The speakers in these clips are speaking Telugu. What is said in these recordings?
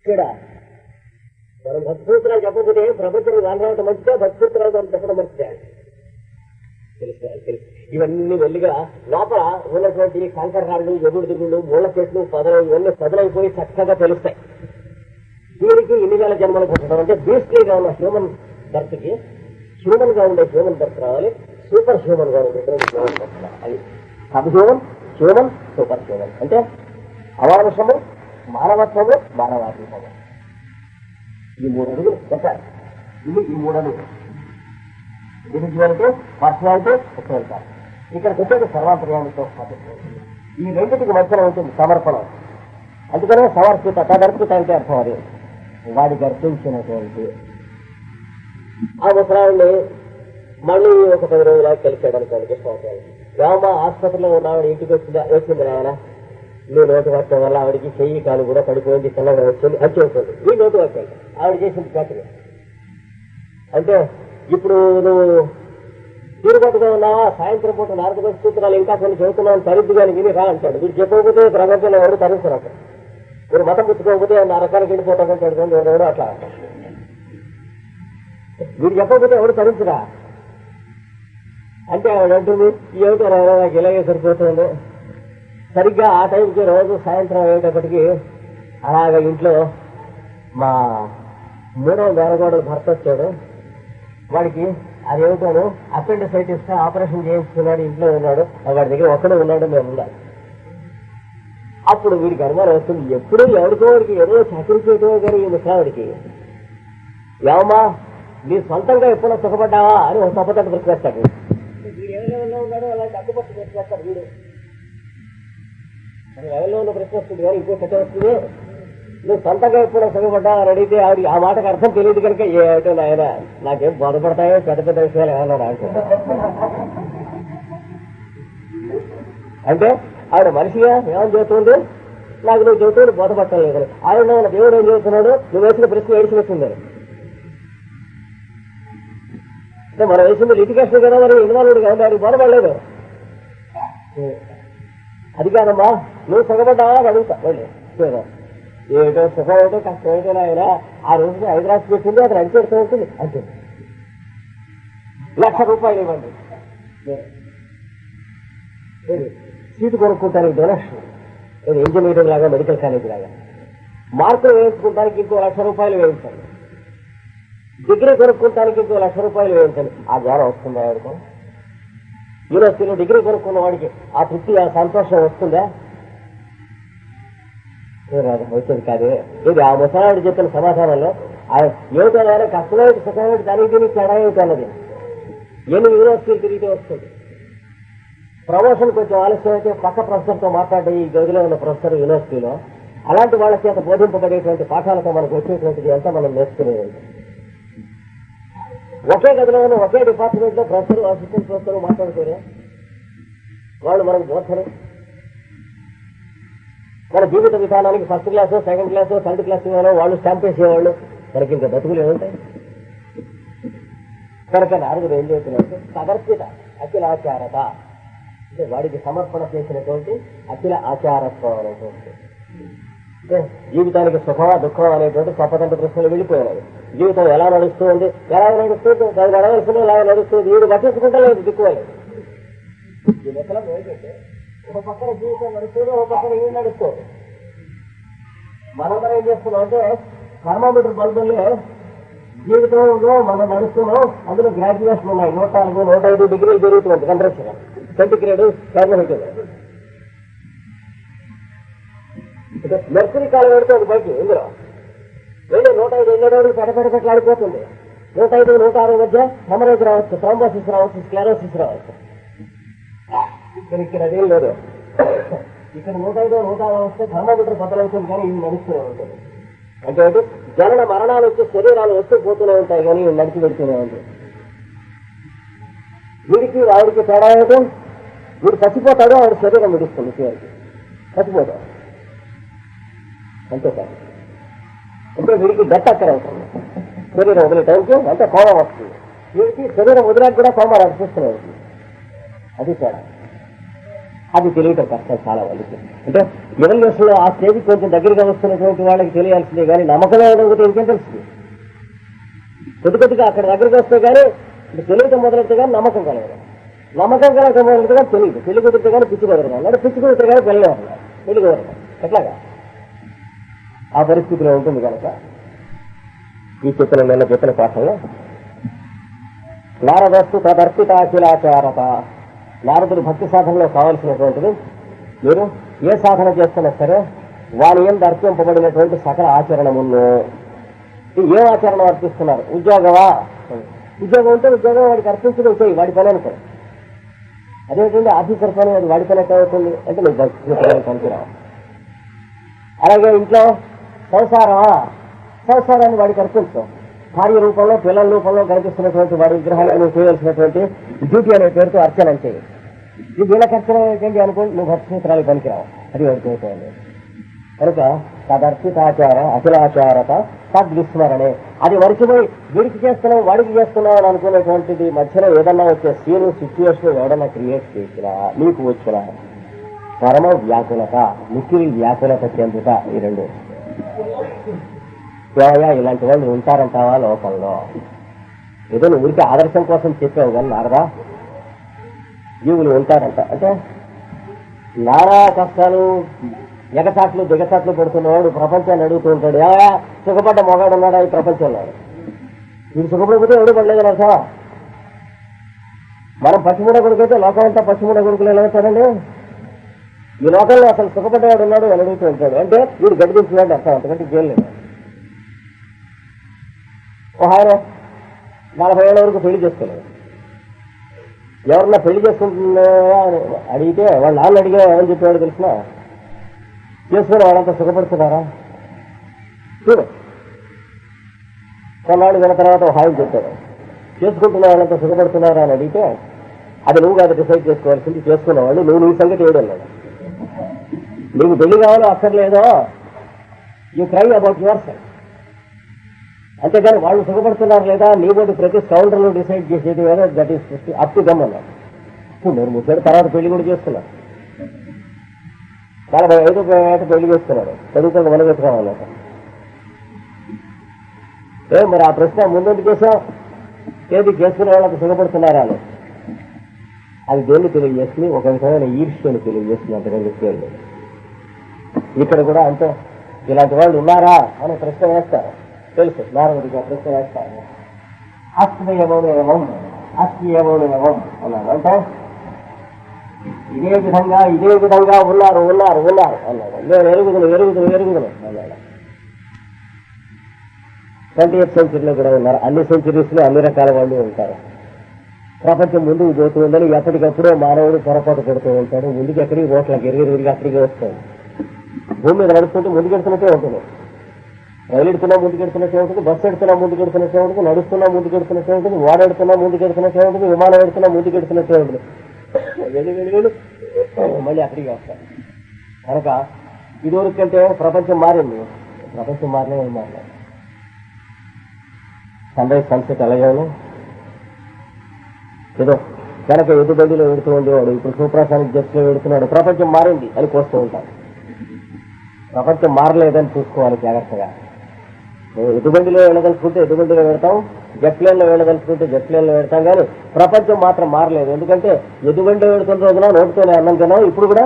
ఇక్కడ మనం భక్తి సూత్రాలు చెప్పకపోతే ప్రపంచం రావడం మంచిదా? భక్తిసూత్రాలు మనం చెప్పడం మంచిదా? తెలుసుకోవాలి తెలుసు. ఇవన్నీ వెళ్ళిగా లోపల ఉన్నటువంటి కంకర్రాళ్ళు ఎగుడు దిగుళ్ళు మూల చెట్లు పదలు ఇవన్నీ పదలైపోయి చక్కగా తెలుస్తాయి. దీనికి ఇన్ని వేల జన్మలు పుట్టడం అంటే బీస్ట్లీగా ఉన్న హ్యూమన్ బర్త్కి హ్యూమన్గా ఉండే హ్యూమన్ బర్త్ రావాలి. సూపర్ హ్యూమన్గా ఉండే హ్యూమన్ బర్త్ అది sub human human super human అంటే అమానుషము మానవత్వము మానవాతీతము. ఈ మూడు అడుగులు చెప్పారు ఇవి ఈ మూడు అడుగులు ఇండివిజువల్తో పర్సనాలిటీ సెక్చువాలిటీ ఇక్కడ వచ్చేది సర్వాంతర్యాలతో ఈ రెండింటికి మధ్యలో ఉంటుంది సమర్పణం. అందుకనే సమర్పిత తదర్పిత అంటే అర్థం అది. వాడికి అర్పించినటువంటి ఆ ముసలాన్ని మళ్ళీ ఒక పది రోజులా కలిసాడు అనుకోండి కృష్ణ రామ ఆసుపత్రిలో ఉన్న ఇంటికి వచ్చిందా? వచ్చింది ఆయన నీ నోటు వాక్యం వల్ల ఆవిడకి చెయ్యి కాలు కూడా పడిపోయింది తెల్లగా వచ్చింది అది చేస్తుంది. ఈ నోటు వాక్యం. ఆవిడ చేసింది కరెక్ట్గా అంటే ఇప్పుడు నువ్వు తీరుబాటుగా ఉన్నావా? సాయంత్రం పూట నారద సూత్రాలు ఇంకా కొన్ని చదువుతున్నావు తరిద్దు కానీ విని రా అంటాడు. వీడు చెప్పకపోతే ప్రపంచంలో ఎవరు తరించరు అక్కడ. మీరు మతం పుచ్చుకోకపోతే నా రకానికి వెళ్ళిపోతాం అంటాడు ఎవరు అట్లా అంటాడు. వీడు చెప్పకపోతే ఎవరు తరించరా? అంటే ఆవిడ అంటుంది ఏమిటో నాకు ఇలాగే సరిపోతుంది? సరిగ్గా ఆ టైంకి రోజు సాయంత్రం అయ్యేటప్పటికి అలాగ ఇంట్లో మా మూడో మేనగోడలు భర్త వచ్చాడు. వాడికి అదేమిటాను అపెండిసైటిస్ ఆపరేషన్ చేయించుకున్నాడు ఇంట్లో ఉన్నాడు. వాడి దగ్గర ఒక్కడే ఉన్నాడు మేము ఉండాలి. అప్పుడు వీడికి అనుమానం వస్తుంది ఎప్పుడు ఎవరికో వాడికి ఏదో చకిరి చేయటమో కానీ ఈ ముసలావిడికి ఏమమ్మా నీ సొంతంగా ఎప్పుడో సుఖపడ్డావా అని ఒక తప్పతట్టు గుర్తుపెట్టాడు వీడు ఏ లెవెల్లో ఉన్నాడో అలాంటి పట్టు గుర్తుపెట్టాడు వీడు. ఎవరిలో ఉన్న ప్రశ్న వస్తుంది కానీ ఇంకో కథ వస్తుంది. నువ్వు సొంతంగా ఎప్పుడో సుఖపడ్డా అని అడిగితే ఆవిడ ఆ మాటకు అర్థం తెలియదు కనుక ఏమిటో నాయన నాకేం బాధపడతాయో పెద్ద పెద్ద విషయాలు ఏమన్నా నాకు అంటే. ఆవిడ మనిషిగా ఏమని చెబుతుంది నాకు నువ్వు చెబుతుంది బోధపడటం లేదు. ఆవిడ ఉన్న దేవుడు ఏం చెబుతున్నాడు నువ్వు వేసిన ప్రశ్న ఏడిచి వస్తుంది అంటే మనం వేసింది లిటికేషన్ కదా మరి ఇన్వాల్వ్డ్ కదా దానికి బోధపడలేదు. అది కాదమ్మా నువ్వు సుఖపడ్డావా అని అడుగుతా. వెళ్ళి. ఏదో ఏటో సుఖం ఏదో కష్టం ఏదో ఆయన ఆ రోజు హైదరాబాద్ పెట్టింది అతను అడిచేస్తూ ఉంటుంది. అంతే. లక్ష రూపాయలు ఇవ్వండి. సీటు కొనుక్కుంటానికి డొనేషన్. ఇది ఇంజనీరింగ్ లాగా మెడికల్ కాలేజ్ లాగా. మార్కులు వేయించుకుంటానికి ఇంకో లక్ష రూపాయలు వేయించండి డిగ్రీ కొనుక్కుంటానికి ఇంకో లక్ష రూపాయలు వేయించండి ఆ ద్వారా వస్తుందా ఎవరికో? యూనివర్సిటీలో డిగ్రీ కొనుక్కున్న వాడికి ఆ తృప్తి ఆ సంతోషం వస్తుందా? వచ్చేది కాదు. ఇది ఆ ముసలాడు చెప్పిన సమాధానంలో ఆ ఏమిటో ఆయన కష్టమైతే సుఖమైతే దానికి దీనికి తేడా ఎన్ని యూనివర్సిటీలు తిరిగితే వస్తుంది. ప్రమోషన్ కొంచెం ఆలస్యం అయితే పక్క ప్రొఫెసర్తో మాట్లాడే ఈ గదిలో ఉన్న ప్రొఫెసర్ యూనివర్సిటీలో అలాంటి వాళ్ళ చేత బోధింపబడేటువంటి పాఠాలతో మనకు వచ్చేటువంటిది అంతా మనం నేర్చుకునేది ఒకే గదిలో ఉన్న ఒకే డిపార్ట్మెంట్లో ప్రొఫెసర్ అసిస్టెంట్ ప్రొఫెసర్ మాట్లాడుకోరే. వాళ్ళు మనకు బోధరు మన జీవిత విధానానికి first class second class third class ఇవ్వాలో వాళ్ళు స్టాంప్ వేసేవాళ్ళు. మనకి ఇంకా బతుకులు ఏముంటాయి? కనుక నారదుడు ఏం చేస్తున్నట్టు సమర్పిత అఖిల ఆచారత. అంటే వాడికి సమర్పణ చేసినటువంటి అఖిల ఆచారత్వం అనేటువంటి జీవితానికి సుఖమా దుఃఖమా అనేటువంటి స్వతంత్ర ప్రశ్నలు వెళ్ళిపోయినాయి. జీవితం ఎలా నడుస్తుంది? ఎలా నడుస్తుంది? అది నడవలసింది ఎలా నడుస్తుంది? వీడు పట్టించుకుంటే లేదు దిక్కువలేదు ఈ లెక్కలో ఏంటంటే ఒక పక్కన జీవితం నడుస్తుంది ఒక పక్కన ఏం నడుస్తుంది. మనం ఏం చేస్తున్నాం అంటే థర్మామీటర్ బల్బుల్లో జీవితంలో మనం నడుస్తున్నాం అందులో గ్రాడ్యుయేషన్ ఉన్నాయి. నూట నాలుగు నూట ఐదు డిగ్రీలు జరుగుతుంది టెంపరేచర్ సెంటిగ్రేడ్ ఫార్మహీట్ మెర్సరీ కాలం పెడితే అది బయట ఇందులో. వెళ్ళి నూట ఐదు వెళ్ళేవాడు పెడ పెడ నూట ఐదు నూట ఆరు మధ్య హెమరేజ్ రావచ్చు థ్రాంబోసిస్ రావచ్చు స్క్లెరోసిస్ రావచ్చు. ఇక్కడ ఇక్కడ అదేం లేదు. ఇక్కడ నూట ఐదు నూట ఆరు వస్తే థర్మోమీటర్ బద్దలవుతుంది కానీ ఇది నడుస్తూనే ఉంటుంది. అంటే జనన మరణాలు వచ్చే శరీరాలు వస్తూ పోతూనే ఉంటాయి కానీ ఇవి నడిచి పెడుతూనే ఉంటుంది వీడికి ఆవిడికి తేడా ఏంటో? వీడు చచ్చిపోతాడు ఆవిడ శరీరం విడుస్తుంది చివరికి చచ్చిపోతాడు. అంతే సార్ అంటే వీడికి గట్ట అక్కడ అవుతుంది శరీరం వదిలే టైంకి అంటే కోపం వస్తుంది. వీడికి శరీరం వదిలాక కూడా కోమ అనిపిస్తూనే ఉంటుంది అది తేడా. అది తెలియటం కష్టం చాలా వాళ్ళకి. అంటే ఎవల్యూషన్లో ఆ స్టేజ్కి కొంచెం దగ్గరగా వస్తున్నటువంటి వాళ్ళకి తెలియాల్సిందే కానీ నమ్మకమే ఉండకపోతే ఇంకేం తెలుస్తుంది? కొద్ది కొద్దిగా అక్కడ దగ్గరికి వస్తే కానీ తెలియటం మొదలెడితే కానీ నమ్మకం కలగదు. నమ్మకం కలగటం మొదలెడితే కానీ తెలియదు. పెళ్ళి కుదిరితే కానీ పిచ్చి కుదరదు. అన్నాడు పిచ్చి కుదిరితే కానీ పెళ్ళి అన్నాడు పెళ్ళి కుదరదు. ఎట్లాగా? ఆ పరిస్థితిలో ఉంటుంది కనుక ఈ చెప్పిన నిన్న చెప్పిన పాఠంలో నారదస్తు తదర్పితాఖిలాచారత నారదుడు భక్తి సాధనలో కావలసినటువంటిది మీరు ఏ సాధన చేస్తున్నా సరే వాని ఏం అర్పింపబడినటువంటి సకల ఆచరణమును ముందు ఏం ఆచరణ అర్పిస్తున్నారు? ఉద్యోగమా? ఉద్యోగం ఉంటే ఉద్యోగం వాడికి అర్పించడం చేయి వాడి పని అనుకో. అదేంటంటే ఆఫీసర్ పని అది వాడి పని అవుతుంది అంటే నువ్వు భక్తి పనికిరావు. అలాగే ఇంట్లో సంసారమా సంసారాన్ని వాడికి అర్పించు. భార్య రూపంలో పిల్లల రూపంలో కనిపిస్తున్నటువంటి వాడి విగ్రహాలను నువ్వు చేయవలసినటువంటి డ్యూటీ అనే పేరుతో అర్చన చేయి. ఇది వీళ్ళకి అర్చన ఏంటి అనుకోండి నువ్వు భక్తిసూత్రాలు పనికిరావు. అది వాడికి అయిపోయింది కనుక తదర్పితాచార అఖిలాచారత తద్విస్మరణే. అది మరిచిపోయి వీడికి చేస్తున్నావు వాడికి చేస్తున్నావు అని అనుకునేటువంటిది మధ్యలో ఏదన్నా వచ్చే సీను సిచ్యువేషన్ ఎవడన్నా క్రియేట్ చేసినా నీకు వచ్చిన పరమ వ్యాకులత మిక్కిలి వ్యాకులత చెందుట ఈ రెండు. ఏమయ్యా ఇలాంటి వాళ్ళు ఉంటారంటావా లోకంలో. ఏదో నువ్వు ఊరికి ఆదర్శం కోసం చెప్పావు కానీ నారదా జీవులు ఉంటారంట. అంటే నానా కష్టాలు ఎగసాట్లు దిగసాట్లు పెడుతున్నవాడు ప్రపంచాన్ని అడుగుతూ ఉంటాడు. ఏమయ్యా సుఖపడ్డ మొగాడు ఉన్నాడా ఈ ప్రపంచంలో? వీడు సుఖపడిపోతే ఎవడు పడలేదు అర్థమా? మనం పశ్చిమూడ కొడుకైతే లోకం అంతా పశ్చిమూడ కొడుకులు ఎలా అవుతారండి ఈ లోకంలో అసలు సుఖపడ్డవాడు ఉన్నాడు అని ఉంటాడు. అంటే వీడు గడిపించినాడు అర్థం అంతకంటే చేయలేదు ఓ ఆయన నలభై ఏళ్ళ వరకు పెళ్ళి చేసుకోలేదు. ఎవరన్నా పెళ్ళి చేసుకుంటున్నా అని అడిగితే వాళ్ళ నాన్న అడిగా ఏమని చెప్పేవాడు తెలిసిన? చేసుకుని వాళ్ళంతా సుఖపడుతున్నారా? చూడు. కొన్నాళ్ళు విన్న తర్వాత ఒక హాయి చెప్పాడు. చేసుకుంటున్న వాళ్ళంతా సుఖపడుతున్నారా అని అడిగితే అది నువ్వు కాదు డిసైడ్ చేసుకోవాల్సింది చేసుకున్నవాళ్ళు నువ్వు నీ సంగతి ఏడు అన్నాడు. నీకు పెళ్ళి కావాలో అక్కర్లేదో you cry about yourself అంతేగాని వాళ్ళు సుఖపడుతున్నారు లేదా నీ బోటి ప్రతి కౌంటర్లో డిసైడ్ చేసేది ఏదో that is up to gum అన్నారు. ఇప్పుడు నేను ముప్పై తర్వాత పెళ్ళి కూడా చేస్తున్నారు నలభై ఐదు ఏట పెళ్ళి చేస్తున్నారు చదువుకొని వెనగెట్టుకోవాలన్నమాట ఏ మరి ఆ ప్రశ్న ముందు చేసాం ఏది చేసుకునే వాళ్ళకి సుఖపడుతున్నారా అని. అది దేన్ని తెలియజేస్తుంది ఒక విధమైన ఈర్ష్యని తెలియజేస్తుంది అంతకంటే లేదు. ఇక్కడ కూడా అంతే ఇలాంటి వాళ్ళు ఉన్నారా? అని ప్రశ్న వేస్తారు. తెలుసు నారదుడిగా ప్రశ్న వేస్తారు. అస్మి ఏమోనేమం అన్నాడు. అంటే ఇదే విధంగా ఇదే విధంగా ఉన్నారు ఉన్నారు ఉన్నారు అన్నాడు. నేను ఎరుగుదును ఎరుగుదును అన్నాడు. ట్వంటీ ఎయిత్ సెంచరీలో కూడా ఉన్నారు. అన్ని సెంచరీస్లో అన్ని రకాల వాళ్ళు ఉంటారు. ప్రపంచం ముందుకు పోతూ ఉందని ఎప్పటికప్పుడు మానవుడు పొరపాటు పడుతూ ఉంటాడు. ముందుకు ఎక్కడికి ఓట్లకి ఎరిగి అక్కడికి వస్తాడు. భూమి మీద నడుస్తుంటే ముందుకెడుతున్నట్టే ఉంటుంది. రైలు ఎడుతున్నా ముందుకెడుతున్నట్టే ఉంటుంది. బస్సు ఎడుతున్నా ముందుకెడుతున్నట్టే ఉంటుంది. నడుస్తున్నా ముందుకెడుతున్నట్టే ఉంటుంది. ఓడెడుతున్నా ముందుకెడుతున్నట్టే ఉంటుంది. విమానం ఎడుతున్నా ముందుకెడుతున్నట్టే ఉంటుంది. వెళ్ళి వెళ్ళి వెళ్ళి. మళ్ళీ అక్కడికి వస్తాను కనుక ఇదివరకు కంటే ప్రపంచం మారింది. ప్రపంచం మారినా ఏం మారలేదు సన్ రైజ్ సన్సెట్ అలాగే ఏదో కనుక ఎదుబడిలో వెడుతూ ఉండేవాడు ఇప్పుడు సూప్రాసానికి జస్ట్ పెడుతున్నాడు వెడుతున్నాడు ప్రపంచం మారింది అని కోస్తూ ఉంటాడు. ప్రపంచం మారలేదని చూసుకోవాలి జాగ్రత్తగా. నువ్వు ఎదుబండిలో వెళ్ళదలుచుకుంటే ఎదుబండిలో పెడతాం జెట్ లైన్లో వెళ్ళదలుచుకుంటే జెట్ లైన్లో పెడతాం కానీ ప్రపంచం మాత్రం మారలేదు. ఎందుకంటే ఎదుబండిలో పెడుతున్న రోజున నోటితోనే అన్నం తిన్నాం ఇప్పుడు కూడా?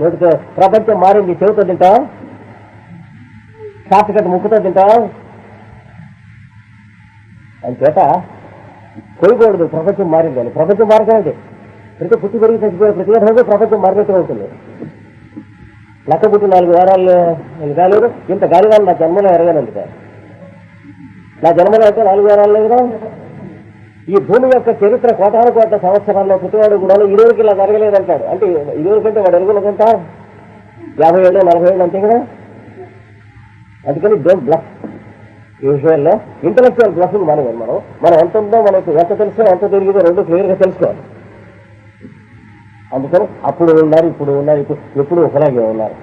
నోటితో ప్రపంచం మారింది. చెవితో తింటాం షార్ట్ కట్ ముక్కుతో తింటాం చేత పోయకూడదు ప్రపంచం మారిందని. ప్రపంచం మారకండి ప్రతి పుట్టి పెరిగి చచ్చిపోయే ప్రతి రోజు ప్రపంచం మారినట్టు ఉంటుంది. లెక్క పుట్టి నాలుగు వారాలు నేను కాలేదు. ఇంత గాలివాన్ నా జన్మలో ఎరగనందుక. నా జన్మలో అయితే నాలుగు వారాలు కదా. ఈ భూమి యొక్క చరిత్ర కోటాను కోట సంవత్సరాల్లో పుట్టివాడు కూడా ఇరువురికి ఇలా జరగలేదంటాడు. అంటే ఇరువురికంటే వాడు ఎరుగులకంట యాభై ఏళ్ళు నలభై ఏళ్ళు అంతే కదా. అందుకని డోంట్ బ్లఫ్ ఈ విషయాల్లో ఇంటలెక్చువల్ బ్లఫింగ్ మనం మనం? మనం ఎంత ఉందో మనకు ఎంత తెలుసో ఎంత తెలియదో రెండు క్లియర్గా తెలుసుకోవాలి. అందుకని అప్పుడు ఉన్నారు ఇప్పుడు ఉన్నారు ఇప్పుడు ఎప్పుడు ఒకలాగే ఉన్నారు.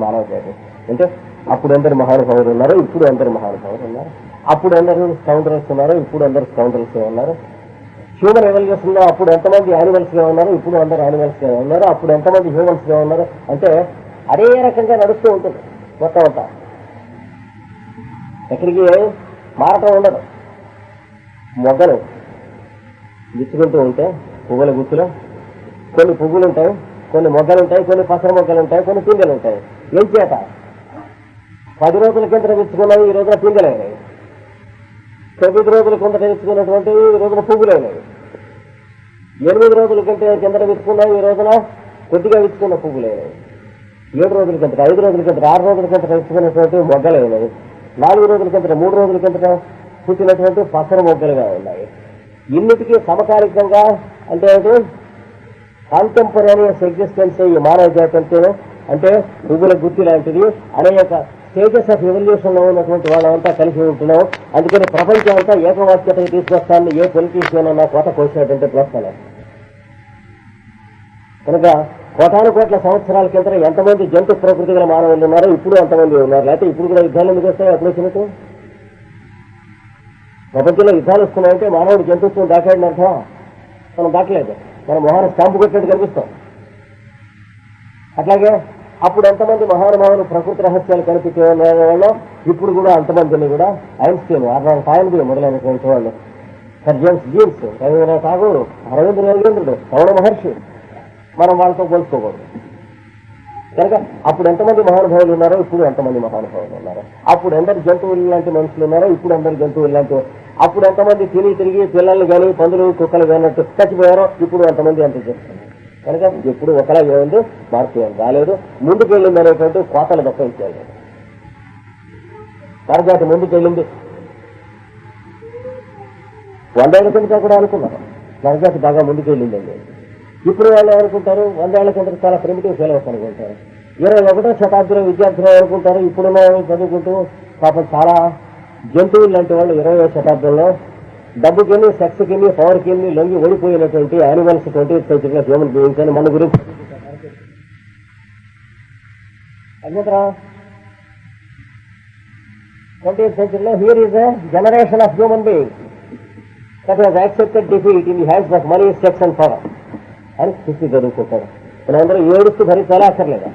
మానవ జాతి అంటే అప్పుడు అందరు మహానుభావులు ఉన్నారు ఇప్పుడు అందరు మహానుభావులు ఉన్నారు. అప్పుడు అందరూ స్కౌండర్స్ ఉన్నారు ఇప్పుడు అందరు స్కౌండర్స్ ఉన్నారు. హ్యూమన్ ఎవల్యూషన్లో అప్పుడు ఎంతమంది యానిమల్స్గా ఉన్నారు ఇప్పుడు అందరు యానిమల్స్గా ఉన్నారు అప్పుడు ఎంతమంది హ్యూమన్స్గా ఉన్నారు అంటే అదే రకంగా నడుస్తూ ఉంటుంది మొత్తం అంతా. ఎక్కడికి మారటం ఉండదు. మొగ్గలు గుచ్చుకుంటూ ఉంటే పువ్వుల గుచ్చులో కొన్ని పువ్వులు ఉంటాయి కొన్ని మొగ్గలు ఉంటాయి కొన్ని పసర మొగ్గలు ఉంటాయి కొన్ని పిందెలు ఉంటాయి ఏం చేత? పది రోజుల కింద విచ్చుకున్నవి ఈ రోజున పిందెలైనవి. తొమ్మిది రోజుల కింద విచ్చుకున్నటువంటి ఈ రోజున పువ్వులైనవి. ఎనిమిది రోజుల కంటే కింద విచ్చుకున్నవి ఈ రోజున కొద్దిగా విచ్చుకున్న పువ్వులైనవి. ఏడు రోజుల కిందట ఐదు రోజుల కిందట ఆరు రోజుల కిందట విచ్చుకున్నటువంటి మొగ్గలైనవి. నాలుగు రోజుల కిందట మూడు రోజుల కిందట పుట్టినటువంటి పసర మొగ్గలుగా ఉన్నాయి. ఇన్నిటికీ సమకాలికంగా అంటే కాంటెంపరేనియస్ ఎగ్జిస్టెన్స్ ఈ మానవ జాతి అంటేనే అంటే పువ్వుల గుర్తి లాంటిది. అనేక స్టేజెస్ ఆఫ్ ఎవల్యూషన్లో ఉన్నటువంటి వాళ్ళంతా కలిసి ఉంటున్నాం. అందుకని ప్రపంచం అంతా ఏకవాక్యతకి తీసుకొస్తానని ఏ పొలిటీషియన్ అన్నా కోట కోసినటువంటి ప్రోత్సాహం కనుక కోటాను కోట్ల సంవత్సరాల కింద ఎంతమంది జంతు ప్రకృతి గల మానవులు ఉన్నారో ఇప్పుడు అంతమంది ఉన్నారు. లేకపోతే ఇప్పుడు కూడా యుద్ధాలు ఎందుకు వస్తాయి అప్పుడు వచ్చినట్టు ప్రపంచంలో యుద్ధాలు వస్తున్నాయంటే మానవుడు జంతుత్వం దాటాడిన అర్థం మనం దాటలేదు. మన మొహాన స్టాంపు కొట్టినట్టు కనిపిస్తాం. అట్లాగే అప్పుడు ఎంతమంది మహానుభావులు ప్రకృతి రహస్యాలు కనిపించే వాళ్ళు? ఇప్పుడు కూడా అంతమందిని కూడా ఐన్స్టీన్ అర్నాల్డ్ సాయంత్రి మొదలైనటువంటి వాళ్ళు sir James Jeans Rabindranath Tagore Aravind రవీంద్రుడు Ramana Maharshi మనం వాళ్ళతో పోల్చుకోకూడదు. కనుక అప్పుడు ఎంతమంది మహానుభావులు ఉన్నారో ఇప్పుడు ఎంతమంది మహానుభావులు ఉన్నారో. అప్పుడు ఎందరు జంతువులు లాంటి మనుషులు ఉన్నారో ఇప్పుడు అందరు జంతువులు లాంటి అప్పుడు ఎంతమంది తిరిగి తిరిగి పిల్లలు కానీ పందులు కుక్కలు కానట్టు చచ్చిపోయారో ఇప్పుడు ఎంతమంది అంత చేస్తున్నారు కనుక ఎప్పుడు ఒకలాగే ఉంది మార్పు ఏం రాలేదు. ముందుకు వెళ్ళింది అనేటువంటి కోతలు దొక్క ఇచ్చారు తరగతి ముందుకు వెళ్ళింది వందేళ్ళ కిందట కూడా అనుకున్నారు నరజాతి బాగా ముందుకు వెళ్ళిందండి ఇప్పుడు వాళ్ళు అనుకుంటారు వందేళ్ళ కింద చాలా ప్రిమిటివ్ సిలబస్ అనుకుంటారు. ఇరవై ఒకటో శతాబ్దిలో విద్యార్థులు అనుకుంటారు ఇప్పుడున్న చదువుకుంటూ పాపం చాలా జంతువులు లాంటి వాళ్ళు ఇరవై శతాబ్దంలో డబ్బుకిని సెక్స్కిని పవర్కిని లొంగి ఓడిపోయినటువంటి యానిమల్స్ ట్వంటీ సెంచురీలో హ్యూమన్ బీయింగ్స్ అని మన గురించి అజ్ఞతరా twenty సెంచురీలో here is a generation of human being that was accepted defeat in the hands of money sex and power అని స్థితి చదువుకుంటాడు మనందరూ ఏడుస్తూ భరించాలా అక్కర్లేదా?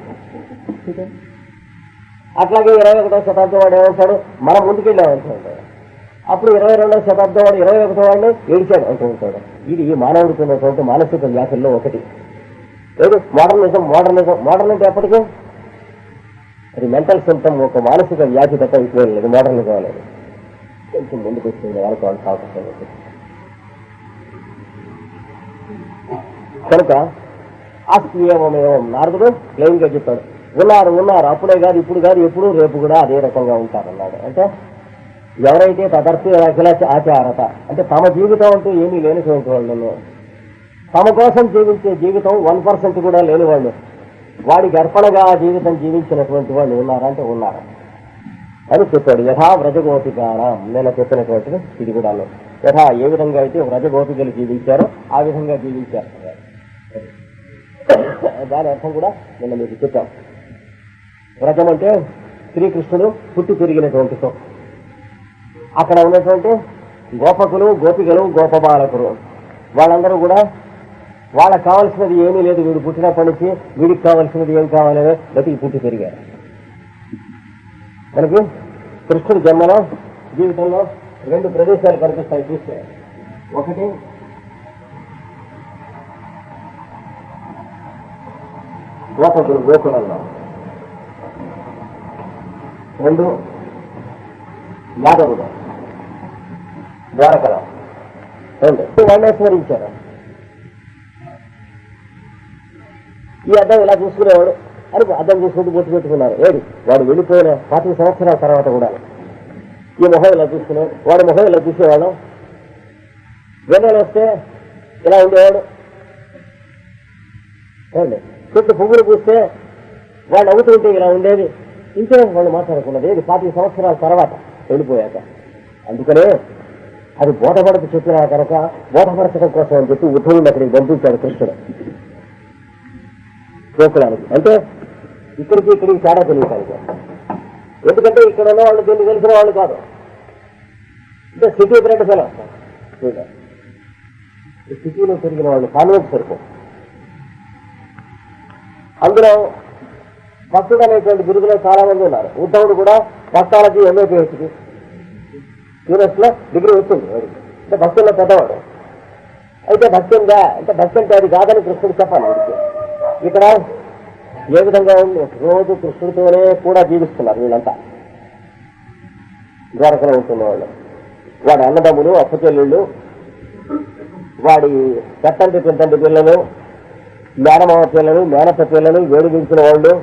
అట్లాగే ఇరవై ఒకటో శతాబ్దం వాడు ఏమంటాడు మనం ముందుకెళ్ళామంటాడు అప్పుడు ఇరవై రెండవ శతాబ్దం వాడు ఇరవై ఒకటో వాడిని ఏడిచాడు అంటూ ఉంటాడు. ఇది ఈ మానవుడికి ఉన్నటువంటి మానసిక వ్యాఖ్యల్లో ఒకటి. లేదు మోడర్నిజం మోడర్నిజం మోడర్న్ అంటే ఎప్పటికీ? అది మెంటల్ సిమ్టమ్ ఒక మానసిక వ్యాధి తప్ప ఇప్పుడు లేదు. మోడర్నిజం అనేది కొంచెం ముందుకు వచ్చింది వాళ్ళకి వాళ్ళకి అవకాశం ఉంది. కనుక అస్యేమేమం నారదుడు ప్లెయిన్గా చెప్పాడు. ఉన్నారు ఉన్నారు. అప్పుడే కాదు ఇప్పుడు కాదు ఎప్పుడు రేపు కూడా అదే రకంగా ఉంటారు అన్నాడు అంటే ఎవరైతే తదర్థ అఖిల ఆచారత అంటే తమ జీవితం అంటూ ఏమీ లేనిటువంటి వాళ్ళు తమ కోసం జీవించే జీవితం వన్ పర్సెంట్ కూడా లేని వాళ్ళు. వాడికి అర్పణగా ఆ జీవితం జీవించినటువంటి వాళ్ళు ఉన్నారంటే ఉన్నారు? అని చెప్పాడు. యథా వ్రజగోపికారం నేను చెప్పినటువంటిది ఇది కూడా యథా ఏ విధంగా అయితే వ్రజగోపికలు జీవించారో ఆ విధంగా జీవించారు. దాని అర్థం కూడా నిన్న మీకు చెప్పాం. వ్రతం అంటే శ్రీకృష్ణుడు పుట్టి పెరిగినటువంటి చోటు అక్కడ ఉన్నటువంటి గోపకులు గోపికలు గోపబాలకులు. వాళ్ళందరూ కూడా వాళ్ళకి కావాల్సినది ఏమీ లేదు. వీడు పుట్టినప్పటి నుంచి వీడికి కావాల్సినది ఏం కావాలనే బతికి పుట్టి పెరిగారు. మనకి కృష్ణుడి జన్మలో జీవితంలో రెండు ప్రదేశాలు కనిపిస్తాయి చూస్తే. ఒకటి గోపకులు గోకులంలో. రెండు యాదవుడు ద్వారకరావు రెండు. వాళ్ళే స్మరించారు. ఈ అద్దం ఇలా చూసుకునేవాడు. అని అద్దం చూసుకుంటూ గుర్తు పెట్టుకున్నారు. ఏది? వాడు వెళ్ళిపోయిన పాతిక సంవత్సరాల తర్వాత కూడా. ఈ మొహం ఇలా చూసుకునే వాడు మొహం ఇలా చూసేవాడు. వెన్నెలు వస్తే ఇలా ఉండేవాడు. ఏమండి? చెట్టు పువ్వులు పూస్తే వాళ్ళు అవుతుంటే ఇలా ఉండేది. ఇంకే వాళ్ళు మాట్లాడుకున్నది ఏది పాతిక సంవత్సరాల తర్వాత వెళ్ళిపోయాక. అందుకనే అది బోధపడత చెప్పినా కనుక బోధపరచడం కోసం అని చెప్పి ఉద్ధవుని అక్కడికి పంపించాడు కృష్ణుడు. గోకులానికి. అంటే ఇక్కడికి ఇక్కడికి తేడా తెలియటానికి. ఎందుకంటే ఇక్కడ ఉన్న వాళ్ళు దీన్ని తెలిసిన వాళ్ళు కాదు. అంటే సిటీ బ్రెడ్ ఫెలో సిటీలో పెరిగిన వాళ్ళు కాన్వెంట్ సరిపో అందులో భక్తుడు అనేటువంటి బిరుదులో చాలా మంది ఉన్నారు. ఉద్ధవుడు కూడా భక్తాలకి ఎంఏ పిహెచ్డి యూనివర్సిటీ లో డిగ్రీ వచ్చింది వాడికి. అంటే భక్తుల్లో పెద్దవాడు. అయితే భక్తి అంటే భక్తి అంటే అది కాదని కృష్ణుడు చెప్పాలి వాడికి. ఇక్కడ ఏ విధంగా ఉంది? రోజు కృష్ణుడితోనే కూడా జీవిస్తున్నారు వీళ్ళంతా. ద్వారకలో ఉంటున్న వాళ్ళు వాడి అన్నదమ్ములు అప్పచెల్లుళ్ళు వాడి పెట్టండి పెద్దంటి పిల్లలు మేనమామ పిల్లలు మేనత్త పిల్లలు వేడి దించిన వాళ్ళు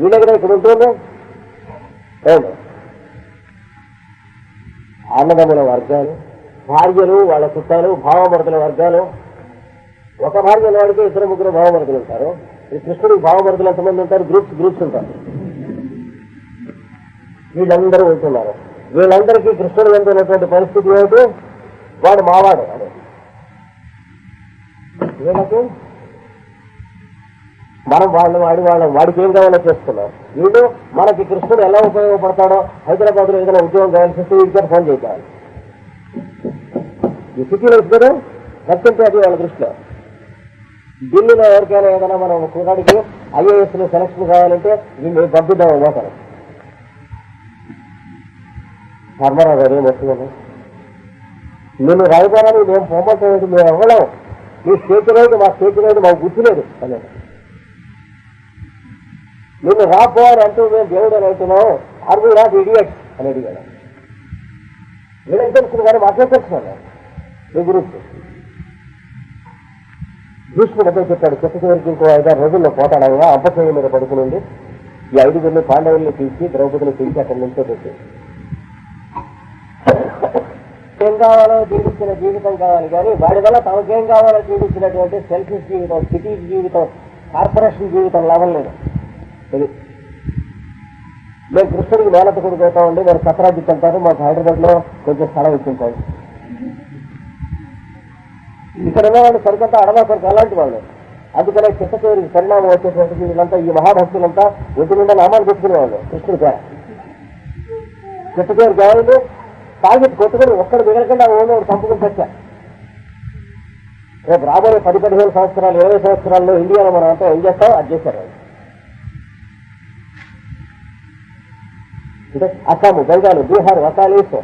వీళ్ళ కదా ఇక్కడ ఉంటుంది అన్నదమ్ముల వర్గాలు భార్యలు వాళ్ళ చుట్టాలు భావమరుదుల వర్గాలు. ఒక భార్య వాడికి ఇద్దరు ముగ్గురు భావమరుదులు ఉంటారు. ఈ కృష్ణుడికి భావమరుదులు ఎంతమంది ఉంటారు? గ్రూప్స్ గ్రూప్స్ ఉంటారు. వీళ్ళందరూ ఉంటున్నారు. వీళ్ళందరికీ కృష్ణుడు వెంట పరిస్థితి ఏమిటి? వాడు మావాడు అని వీళ్ళకి మనం వాళ్ళు వాడి వాళ్ళం వాడికి ఏం కావాలో చేస్తున్నాం వీళ్ళు మనకి కృష్ణుడు ఎలా ఉపయోగపడతాడో హైదరాబాద్లో ఏదైనా ఉద్యోగం కావాల్సి వస్తే వీడికి ఫోన్ చేయాలి ఈ సిటీలో ఇద్దరు నచ్చింటే అది వాళ్ళ దృష్టిలో. ఢిల్లీలో ఎవరికైనా ఏదైనా మనం కుర్రాడికి ఐఏఎస్లో సెలక్షన్ కావాలంటే వీళ్ళు పంపిద్దాం పోతారు ధర్మరావు గారు ఏం వస్తుందని నిన్ను రాయబారాన్ని మేము పొమ్మటం మేము ఇవ్వలేము మీ స్టేట్ లేదు మా స్టేట్ లేదు మాకు గుర్తులేదు అనేది నిన్ను రాపో అంటూ మేము దేవుడు అని అంటున్నాం అర్జున్ నాట్ ఇడియట్ అని అడిగాడు వీళ్ళకి తెలుస్తుంది కానీ మాకే తెలుసు మీ గురించి. భీష్ముడు అదే చెప్పాడు. చెత్త చివరికి ఇంకో ఐదారు రోజుల్లో పోతాడగా అంపశయ్య మీద పడుకునుండి ఈ ఐదుగురిని పాండవుల్ని తీసి ద్రౌపదిని తీసి అక్కడి నుంచో పెట్టి ఏం కావాలో జీవించిన జీవితం కావాలి కానీ వాడి వల్ల తమకేం కావాలో జీవించినటువంటి సెల్ఫిష్ జీవితం సిటీ జీవితం కార్పొరేషన్ జీవితం లాభం లేదు. ఇది. మేము కృష్ణుడికి మేనత పోతామండి. మీరు మరి సత్రాజిత్ అంటారు మాకు హైదరాబాద్లో కొంచెం స్థలం ఇచ్చింటాడు ఇక్కడ ఉన్న వాళ్ళు సరికంతా అడవా సరికి అలాంటి వాళ్ళు. అందుకనే చిత్తచేరికి పరిణామం వచ్చేటువంటి వీళ్ళంతా ఈ మహాభక్తులంతా ఒంటి నిండా నామాలు పెట్టుకునేవాళ్ళు కృష్ణుడి పేర. చిత్తచేరికి గాయలు తాగి కొట్టుకుని ఒక్కడు మిగలకుండా ఓడి చంపుకుని తెచ్చారు రేపు రాబోయే పది పదిహేను సంవత్సరాలు ఇరవై సంవత్సరాల్లో ఇండియాలో మనం అంతా ఏం చేస్తాం అది చేశారు అస్సాము బెంగాల్ బీహార్ వకాలీస్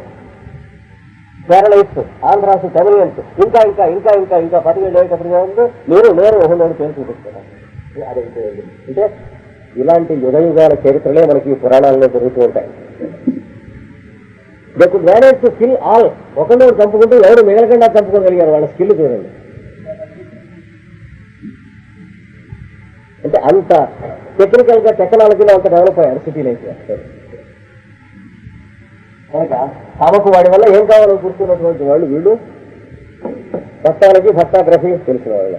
కేరళైట్స్ ఆంధ్రాస్ తమిళన్స్ ఇంకా ఇంకా ఇంకా ఇంకా ఇంకా పదివేలు అయ్యేటప్పుడు ఉంది. మీరు నేను ఒకనాడు పేరు చూపిస్తున్నారు అంటే ఇలాంటి యుగయుగాల చరిత్రలే మనకి ఈ పురాణాల్లో జరుగుతూ ఉంటాయి. They could manage to kill all ఒకళ్ళు చంపుకుంటూ ఎవరు మిగలకుండా చంపుకోగలిగారు? వాళ్ళ స్కిల్ చూడండి. అంటే అంత టెక్నికల్గా టెక్నాలజీలో అంత డెవలప్ అయ్యారు సిటీలో అయితే కనుక తమకు వాడి వల్ల ఏం కావాలో కూర్చున్నటువంటి వాళ్ళు వీళ్ళు. భక్తాలకి భక్తాగ్రఫీ తెలిసిన వాళ్ళు.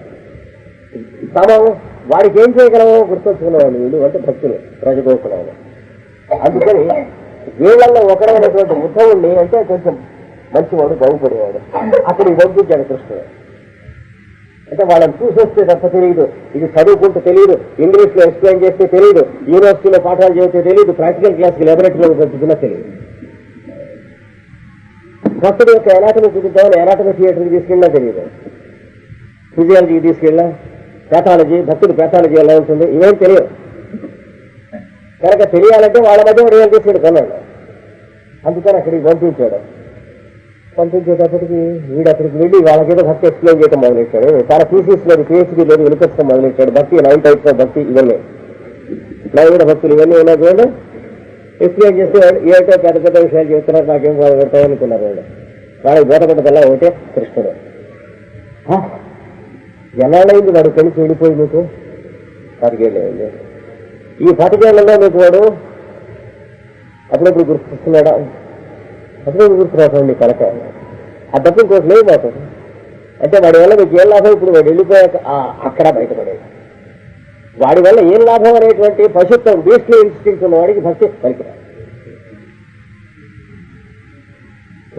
తాము వాడికి ఏం చేయగలమో గుర్తొచ్చుకునేవాళ్ళు వీళ్ళు అంటే భక్తులు రజగోకులాలు. అందుకని వీళ్ళల్లో ఒకడైనటువంటి ఉద్ధవుణ్ణి అంటే కొంచెం మంచివాడు బాగుపడేవాడు. అక్కడికి పంపించాడు కృష్ణుడు అంటే వాళ్ళని చూసొస్తే తప్ప తెలియదు. ఇది చదువుకుంటూ తెలియదు. ఇంగ్లీష్లో ఎక్స్ప్లెయిన్ చేస్తే తెలియదు. యూనివర్సిటీలో పాఠాలు చేస్తే తెలియదు. ప్రాక్టికల్ క్లాస్కి లెబొరేటరీలో పంపించినా తెలియదు. భక్తుడు యొక్క ఎనాటమీ చూపించామని ఎనాటమీ థియేటర్కి తీసుకెళ్ళినా తెలియదు. ఫిజియాలజీకి తీసుకెళ్ళినా పేథాలజీ భక్తుడు పేథాలజీ ఎలా ఉంటుంది ఇవేం తెలియదు కనుక తెలియాలంటే వాళ్ళ మధ్య వాడు తీసుకెళ్ళి కొన్నాడు. అందుకని అక్కడికి పంపించాడు. పంపించేటప్పటికి వీడు అక్కడికి వెళ్ళి వాళ్ళకేదో భక్తి ఎక్స్ప్లెయిన్ చేయడం మొదలెట్టాడు. తన థీసిస్ లేదు పిహెచ్డీ లేదు వినిపించడం మొదలెట్టాడు. భక్తి నైన్ టైప్స్ ఆఫ్ భక్తి ఇవన్నీ. నవీన భక్తులు ఇవన్నీ ఏమైనా చూడండి. ఎక్స్ప్లెయిన్ చేస్తే ఏంటో పెద్ద పెద్ద విషయాలు చెప్తున్నారు నాకేం బాధపడతాయి అనుకున్నారు వాళ్ళు వాళ్ళకి బోధపడ్డదల్లా ఒకటే కృష్ణుడు. హ? ఎన్నాళ్ళైంది వాడు కలిసి వెళ్ళిపోయి మీకు? పదికేళ్ళైంది ఈ పదికేళ్ళలో మీకు వాడు అప్పుడప్పుడు గుర్తిస్తున్నాడా? అప్పుడప్పుడు గుర్తురావటం మీ కలక ఆ తప్ప ఇంకోటి లేదు మాకు. అంటే వాడి వల్ల మీకు ఏం లాభం? ఇప్పుడు వాడు వెళ్ళిపోయాక అక్కడ బయటపడేది. వాడి వల్ల ఏం లాభం అనేటువంటి పశుత్వం బీస్ట్లీ ఇన్స్టింక్ట్ ఉన్న వాడికి భక్తి పనికిరాదు.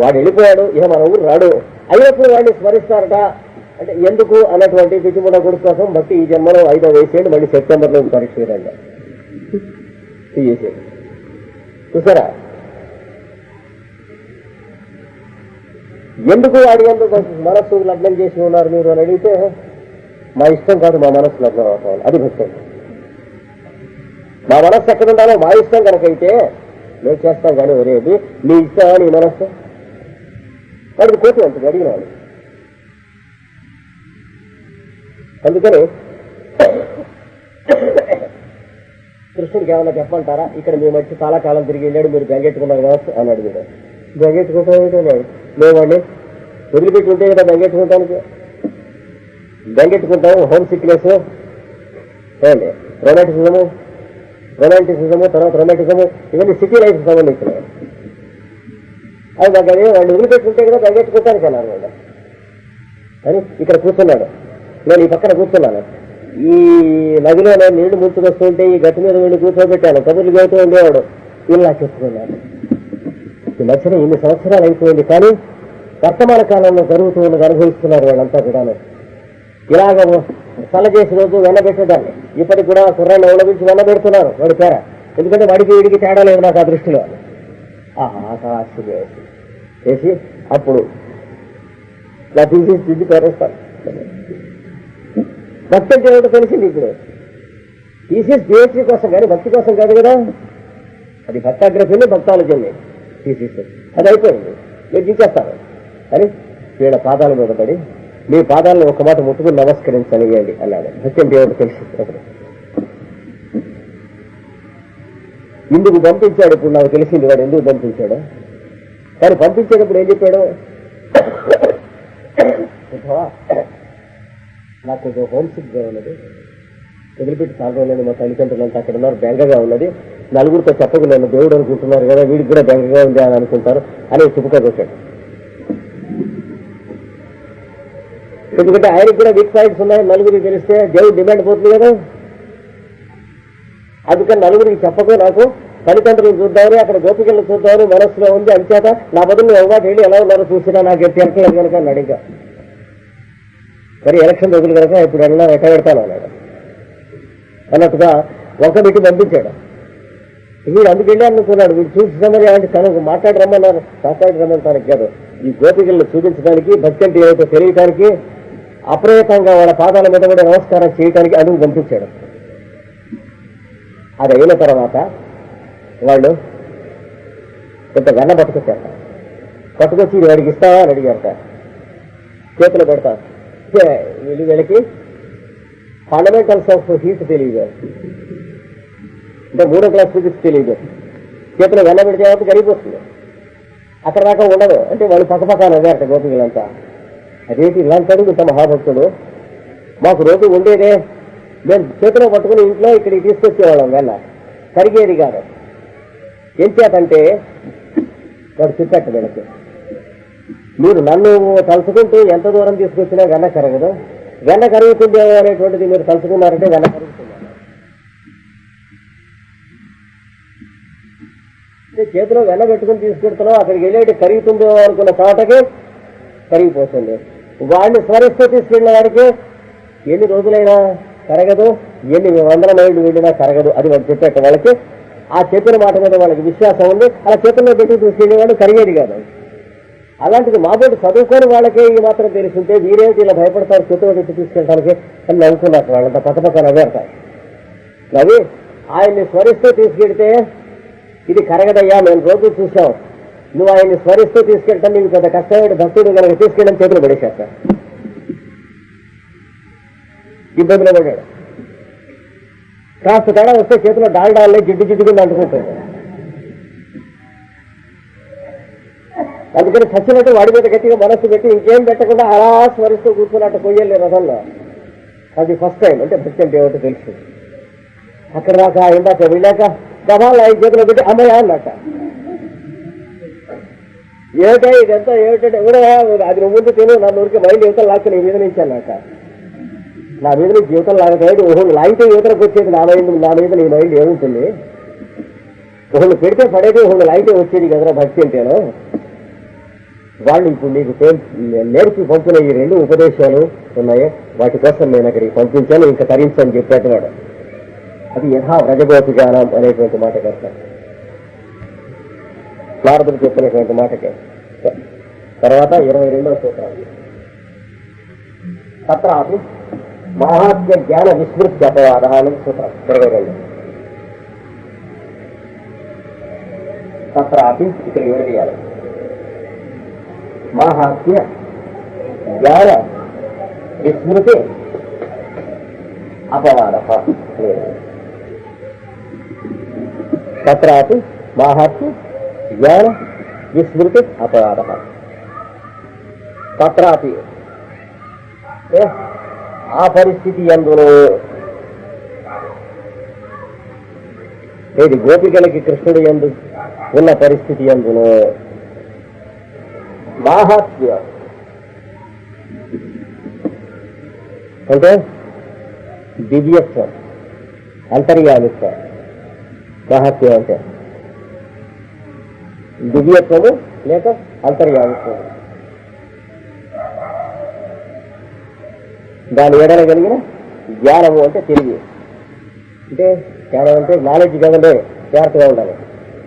వాడు వెళ్ళిపోయాడు ఇక మన ఊరు రాడు. అయినప్పుడు వాడిని స్మరిస్తారట. అంటే ఎందుకు అన్నటువంటి పిచ్చిమూడ కొడుకు కోసం భక్తి ఈ జన్మలో ఐదో వేసేయండి మళ్ళీ సెప్టెంబర్లో పరీక్ష వేయండి తీసేసేయండి చూసారా? ఎందుకు వాడి ఎందుకు మనస్సు లగ్నం చేసి ఉన్నారు మీరు అని అడిగితే మా ఇష్టం కాదు మా మనస్సు లగ్నం అవటం అది భక్తి మా మనస్సు ఎక్కడ ఉండాలో మా ఇష్టం కనుకైతే మేము చేస్తాం కానీ ఒరేది నీ ఇష్టమా నీ మనస్సు? వాడికి కోటి ఉంటుంది అడిగిన వాడు అందుకని కృష్ణుడికి ఏమన్నా చెప్పంటారా ఇక్కడ మేము మధ్య చాలా కాలం తిరిగి వెళ్ళాడు మీరు బెంగెట్టుకున్నారు కదా అని అడిగాడు. బెంగెట్టుకుంటాం ఏంటన్నాడు మేమండి వదిలిపెట్టి ఉంటే కదా బెంగెట్టుకుంటానికి? దండెట్టుకుంటాము హోమ్ సిక్నెస్ ఏమండి? రొమాంటిసిజము రొమాంటిసిజము తర్వాత రొమాంటిజము ఇవన్నీ సిటీ లైఫ్ సంబంధించినవి. అది నాకు అదే వాళ్ళు వదిలిపెట్టుకుంటే కదా బెంగెట్టుకుంటానికి అన్నారు వాళ్ళు. అని ఇక్కడ కూర్చున్నాడు. నేను ఈ పక్కన కూర్చున్నాను. ఈ నదిలో నేను నీళ్ళు ముంచుకొస్తుంటే ఈ గట్టి మీద వెళ్ళి కూర్చోబెట్టాను. కబుర్లు చెబుతూ ఉండేవాడు. ఇలా చెప్పుకున్నాను ఈ మధ్యన ఇన్ని సంవత్సరాలు అయిపోయింది కానీ వర్తమాన కాలంలో జరుగుతూ ఉన్నది అనుభవిస్తున్నారు వాళ్ళంతా కూడాను. ఇలాగ సల చేసి రోజు వెన్నబెట్టేదాన్ని ఇప్పటికి కూడా కుర్రాన్ని అవలంబించి వెన్నబెడుతున్నారు వాడి పేర. ఎందుకంటే వాడికి వీడికి తేడా లేదు నాకు ఆ దృష్టిలో. ఆహా ఆకాశం చేసి చేసి అప్పుడు నా తీసి దిద్ది పేరేస్తాను. భక్తి అంటే ఏమిటో తెలిసింది ఇప్పుడు థీసిస్ పిహెచ్డీ కోసం కానీ భక్తి కోసం కాదు కదా. అది భక్తాగ్రహం భక్తాలజన్మే థీసిస్ అది అయిపోయింది. మీరు దించేస్తారు అని వీళ్ళ పాదాల మీద పడి మీ పాదాలను ఒక మాట ముట్టుకుని నమస్కరించనియండి అన్నాడు. భక్తి దేవుడు తెలుసు తెలిసి అప్పుడు. ఇందుకు పంపించాడు ఇప్పుడు నాకు తెలిసింది వాడు ఎందుకు పంపించాడు? కానీ పంపించేటప్పుడు ఏం చెప్పాడు? నాకు కొంచెం హోమ్ సిక్ ఉన్నది. వదిలిపెట్టి సాగలేదు రోజులు మా తల్లిదండ్రులంతా అక్కడ ఉన్నారు బెంగగా ఉన్నది. నలుగురితో చెప్పకు నేను దేవుడు అనుకుంటున్నారు కదా వీడికి కూడా బెంగగా ఉంది అని అనుకుంటారు అని చెప్పుకోకొచ్చాడు ఎందుకంటే ఆయనకి కూడా వీక్ పాయింట్స్ ఉన్నాయి. నలుగురికి తెలిస్తే దేవుడు డిమాండ్ పోతుంది కదా. అందుకని నలుగురికి చెప్పకు నాకు. తల్లిదండ్రులు చూద్దామని అక్కడ గోపికలను చూద్దామని మనస్సులో ఉంది. అంచేత నా బదులు ఎవరు వెళ్ళి ఎలా ఉన్నారో చూసినా నాకు ఎట్లా కనుక అన్నాడు ఇంకా మరి ఎలక్షన్ రోజులు కనుక ఇప్పుడు వెళ్ళినా ఎట్ట పెడతాను అన్నాడు. అన్నట్టుగా ఒక పెట్టి పంపించాడు వీడు అందుకు వెళ్ళి అనుకున్నాడు. వీడు చూసిన అంటే తనకు మాట్లాడి రమ్మన్నారు. మాట్లాడి రమ్మంటానికి కాదు. ఈ గోపికలను చూపించడానికి భక్తి అంటే ఏమిటో తెలియటానికి అప్రయత్నంగా వాళ్ళ పాదాల మీద కూడా నమస్కారం చేయటానికి అడుగు పంపించాడు. అది అయిన తర్వాత వాళ్ళు కొంత వెన్న పట్టుకొచ్చారట పట్టుకొచ్చి వాడికి ఇస్తావా అని అడిగారట. చేతులు పెడతా. వీళ్ళు వీళ్ళకి ఫండమెంటల్స్ ఆఫ్ హీట్ తెలియదు. అంటే మూడో క్లాస్ ఫిజిక్స్ తెలియదు. చేతిలో వెన్న పెడితే కాబట్టి కరిగిపోతుంది అక్కడ దాకా ఉండదు. అంటే వాళ్ళు పక్కపక్కన నవ్వారట గోపికలంతా. అదేంటి ఇలాంటి అడుగు ఇంత మహాభక్తుడు? మాకు రోజు ఉండేదే. మేము చేతిలో పట్టుకుని ఇంట్లో ఇక్కడికి తీసుకొచ్చేవాళ్ళం వెన్న. కరిగేది కాదు. ఏం చేతంటే వాడు చెప్పాట వీళ్ళకి మీరు నన్ను తలుచుకుంటూ ఎంత దూరం తీసుకొచ్చినా వెన్న కరగదు. వెన్న కరుగుతుందేమో అనేటువంటిది మీరు తలుచుకున్నారంటే వెన్న కరుగుతుంది చేతిలో వెన్న పెట్టుకుని తీసుకెడుతున్నాం అక్కడికి వెళ్ళేటి కరుగుతుందేమో అనుకున్న పాటకి కరిగిపోతుంది. వాళ్ళు స్మరిస్తూ తీసుకెళ్ళిన వాడికి ఎన్ని రోజులైనా కరగదు ఎన్ని వందల మైళ్ళు వెళ్ళినా కరగదు అది వాళ్ళు చెప్పేట వాళ్ళకి. ఆ చెప్పిన మాట మీద వాళ్ళకి విశ్వాసం ఉంది. అలా చేతుల్లో పెట్టి తీసుకెళ్ళేవాడు కరిగేది కాదు. అలాంటిది మాబోటి చదువుకొని వాళ్ళకే ఈ మాత్రం తెలుసుంటే వీరేమిటి ఇలా భయపడతారు చేతుల్లో పెట్టి తీసుకెళ్ళడానికి అని నవ్వుకున్నారు వాళ్ళంతా పక్క పక్క నవ్వేస్తారు నవ్వి ఆయన్ని స్మరిస్తూ తీసుకెడితే ఇది కరగదయ్యా మేము రోజు చూసాం నువ్వు ఆయన్ని స్మరిస్తూ తీసుకెళ్ళటం నీకు పెద్ద కష్టమైన భక్తుడు కనుక తీసుకెళ్ళడం చేతులు పడేసేస్తా. ఇబ్బందిలో పడ్డాడు. కాస్త తేడా వస్తే చేతిలో డాల్డాలే జిడ్డు జిడ్డు కింద అంటుకుంటుంది. అందుకని చచ్చినట్టు వాడి మీద గట్టిగా మనస్సు పెట్టి ఇంకేం పెట్టకుండా అలా స్మరిస్తూ కూర్చున్నట్టు కొయ్యలే రథంలో. అది ఫస్ట్ టైం అంటే భక్తి అంటే ఏమిటో తెలుసు. అక్కడ దాకా ఇందాక వెళ్ళాక గబాల్ ఆయన చేతిలో పెట్టి అమ్మయ్య అన్నట్ట ఏమిటా ఇదంతా ఏమిటంటే కూడా అది నువ్వు ముందు తిను నా ఊరికి మైండ్ యువతలు లాక్కు నీ మీద నుంచి అన్నట్ట నా మీద నీ జీవితం లాగలేదు ఓహో లాగితే యువతలకు వచ్చేది నా మైండ్ నా మీద నీ మైండ్ ఏముంటుంది? ఒకళ్ళు పెడితే పడేది ఒకళ్ళు లాగితే వచ్చేది కదరా భక్తి అంటేను. వాళ్ళు ఇప్పుడు నీకు తే- నేర్పి పంపిన ఈ రెండు ఉపదేశాలు ఉన్నాయి. వాటి కోసం నేను అక్కడికి పంపించాను ఇంకా తరించని చెప్పేటవాడు అది యథా వ్రజగోపిగానం అనేటువంటి మాట కర్త నారదుడు చెప్పినటువంటి మాటకే. తర్వాత ఇరవై రెండవ సూత్రం తత్రాపి మహాత్మ్య జ్ఞాన విస్మృతి అపవాద అని సూత్రం ఇరవై రెండు తత్రాపి ఇక్కడ విడదీయాలి మాహాత్మ్య జ్ఞాన విస్మృతి అపవాద. తత్రాపి మాహాత్మ్య జ్ఞాన విస్మృతి అపవాద తత్రాపి ఏ, ఆ పరిస్థితి ఎందును ఏది గోపికలకి కృష్ణుడు ఎందు ఉన్న పరిస్థితి ఎందును మాహాత్మ్యం అంటే దివ్యత్వం అంతర్యామిత్వం మహత్యం అంటే దివ్యత్వము లేక అంతర్యామిత్వము. దాని ఎడల కలిగిన జ్ఞానము అంటే తెలివి. అంటే జ్ఞానం అంటే నాలెడ్జ్ కదండి జాగ్రత్తగా ఉండాలి.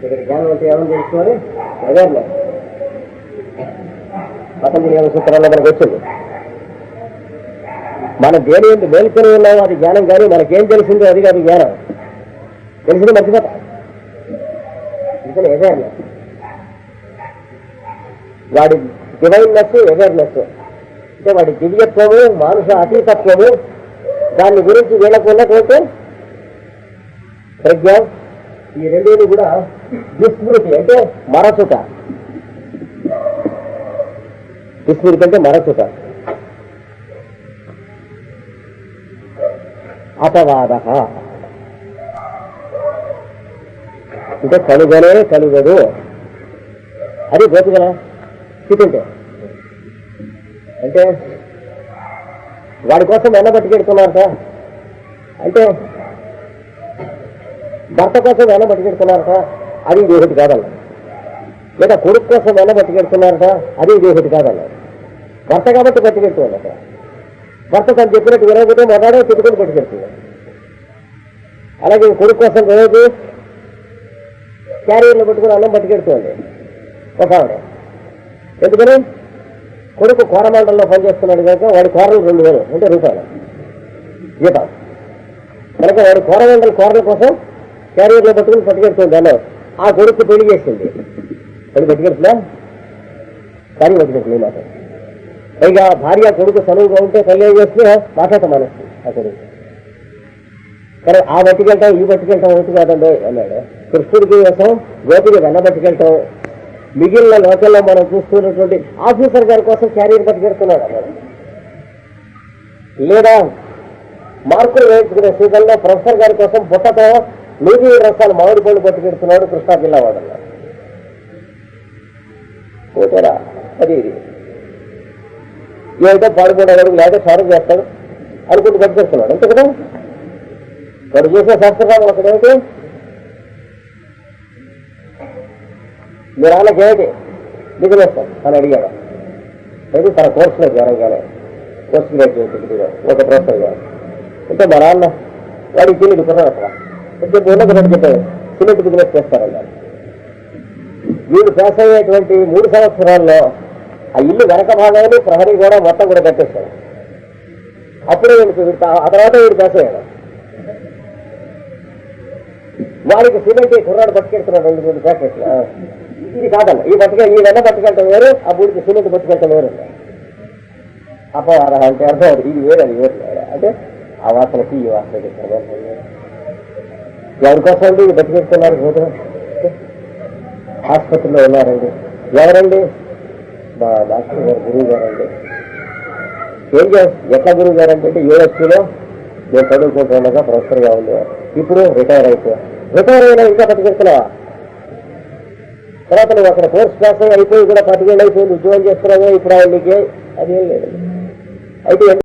ఇక్కడ జ్ఞానం అంటే ఏమని తెలుసుకోవాలి? అవేర్నెస్ పతంజలి సూత్రాల్లో మనకు వచ్చింది. మన దేని ఎందు మేల్కొని ఉన్నామో అది జ్ఞానం కానీ మనకేం తెలిసిందో అది కాదు జ్ఞానం. తెలిసింది మర్చిపోతా ఇంకా అవేర్నెస్ వాడి డివైన్నెస్ అవేర్నెస్ అంటే వాడి దివ్యత్వము మానుష అతీతత్వము దాని గురించి వీళ్ళకు ఉన్నటువంటి ప్రజ్ఞ ఈ రెండేది కూడా విస్మృతి అంటే మరచుట. విస్మృతి అంటే మరచుట. అపవాద. అంటే కలుగనే కలుగదు అది గోపికల స్థితి అంటే అంటే వాడి కోసం వెన్న సార్. అంటే భర్త కోసం వెన్న పట్టుకెడుతున్నారట అది ఇది కాదన్న. లేదా కొడుకు కోసం వెన్న పట్టుకెడుతున్నారట అది ఇది కాదన్న. భర్త కాబట్టి పట్టుకెడుతున్నారట భర్త తను చెప్పినట్టు వినకపోతే మొదడే తిట్టుకుని పట్టుకెడుతున్నారు అలాగే కొడుకు కోసం రోజు క్యారియర్లో పెట్టుకుని అన్నం పట్టుకెడుతుంది ఒక ఆవిడ. ఎందుకని? కొడుకు కోరమండలంలో పనిచేస్తున్నాడు కనుక వాడి కోరలు రెండు వేలు అంటే రూపాయలు. జీతం కనుక వాడి కోరమండల కోరల కోసం క్యారియర్లో పట్టుకుని పట్టుకెడుతుంది అన్న ఆ కొడుకు పెళ్ళి చేసింది. పెళ్ళి పట్టుకెడుతుందా? కానీ పట్టుకెడుతుంది మాట పైగా భార్య కొడుకు చనువుగా ఉంటే కళ్యాణం చేస్తే మాట్లాడటం మానేస్తుంది ఆ కొడుకు. కానీ ఆ పట్టుకెళ్తాం ఈ పట్టుకెళ్తాం ఒకటి కాదండి అన్నాడు. కృష్ణుడికి కోసం గోపికి వెన్న పట్టుకెళ్తాం మిగిలిన లోకల్లో మనం చూస్తున్నటువంటి ఆఫీసర్ గారి కోసం క్యారియర్ పట్టుకెడుతున్నాడు లేదా మార్కులు వేయించుకునే సీజన్లో ప్రొఫెసర్ గారి కోసం బుట్టతో నూతి రసాలు మామిడి పళ్ళు పట్టుకెడుతున్నాడు కృష్ణా జిల్లా వాడు పోతారా అది ఇది. ఏదో పాడుకునేవాడు లేదా సారం చేస్తాడు అనుకుంటూ పట్టుకెడుతున్నాడు అంతే కదా? వాడు చేసే శాస్త్రకాలం అక్కడేమిటి మీరు వాళ్ళకి ఏమిటి దిగులేస్తాం అని అడిగాడు. లేదు తన కోర్సులో జరగాలి పోస్ట్ గ్రాడ్యుయేట్ ఒక ప్రొఫెసర్ గారు అంటే మా నాన్న వాడికి తెలియదు కుర్రాడు అక్కడ. అంటే ఉన్నది రెండు చెప్పారు. సిమెంట్ బిజినెస్ చేస్తారన్నారు. వీడు పాస్ అయ్యేటువంటి మూడు సంవత్సరాల్లో ఆ ఇల్లు వెనక భాగాన్ని ప్రహరీ కూడా మొత్తం కూడా కట్టేశాడు. అప్పుడే వీడికి ఆ తర్వాత వీడు పాస్ అయ్యాడు. వాడికి సిమెంట్ కుర్రాడు పట్టుకెడుతున్నాడు రెండు మూడు ప్యాకెట్లు. ఇది కాదన్న ఈ పట్టుక ఈ వెన్న పట్టుకెళ్తాం వేరు ఆ బూడికి సిమెంట్ పట్టుకెళ్తాం వేరు అంటే అర్థం అవుతుంది ఇది వేరు అది వేరు. అంటే ఆ వాసనకి ఈ వాసనకి ఎవరికోసం అండి ఇది బతికెడుతున్నారు భూతం? ఆసుపత్రిలో ఉన్నారండి. ఎవరండి? మా డాక్టర్ గారు గురువు గారండి ఏం చేస్తారు? ఎట్లా గురువు గారు అంటే యూఎస్పీలో నేను చదువుకుంటుండగా ప్రొఫెసర్గా ఉండేవారు. ఇప్పుడు రిటైర్ అయిపోయారు. రిటైర్ అయినా ఇంకా బతికెడుతున్నావా తర్వాత నువ్వు అక్కడ కోర్స్ పాస్ అయిపోయి కూడా పట్టుకెళ్ళి అయిపోయింది ఉద్యోగం చేస్తున్నావు ఇప్పుడు ఆవిడకి అది ఏం లేదు. అయితే